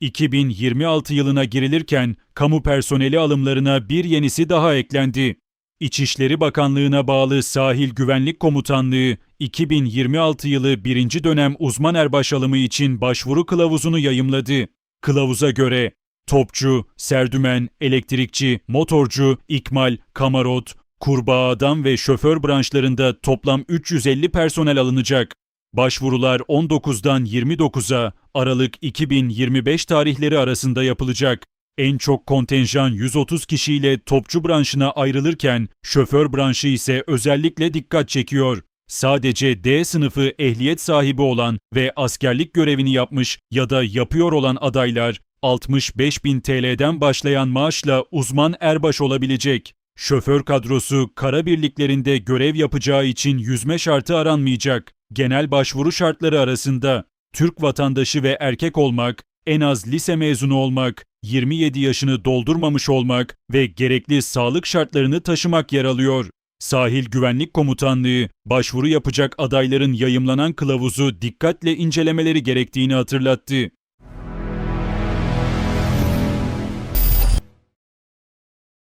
2026 yılına girilirken kamu personeli alımlarına bir yenisi daha eklendi. İçişleri Bakanlığı'na bağlı Sahil Güvenlik Komutanlığı 2026 yılı birinci dönem uzman erbaş alımı için başvuru kılavuzunu yayımladı. Kılavuza göre topçu, serdümen, elektrikçi, motorcu, ikmal, kamarot, kurbağa adam ve şoför branşlarında toplam 350 personel alınacak. Başvurular 19'dan 29'a Aralık 2025 tarihleri arasında yapılacak. En çok kontenjan 130 kişiyle topçu branşına ayrılırken şoför branşı ise özellikle dikkat çekiyor. Sadece D sınıfı ehliyet sahibi olan ve askerlik görevini yapmış ya da yapıyor olan adaylar 65 bin TL'den başlayan maaşla uzman erbaş olabilecek. Şoför kadrosu kara birliklerinde görev yapacağı için yüzme şartı aranmayacak. Genel başvuru şartları arasında Türk vatandaşı ve erkek olmak, en az lise mezunu olmak, 27 yaşını doldurmamış olmak ve gerekli sağlık şartlarını taşımak yer alıyor. Sahil Güvenlik Komutanlığı, başvuru yapacak adayların yayımlanan kılavuzu dikkatle incelemeleri gerektiğini hatırlattı.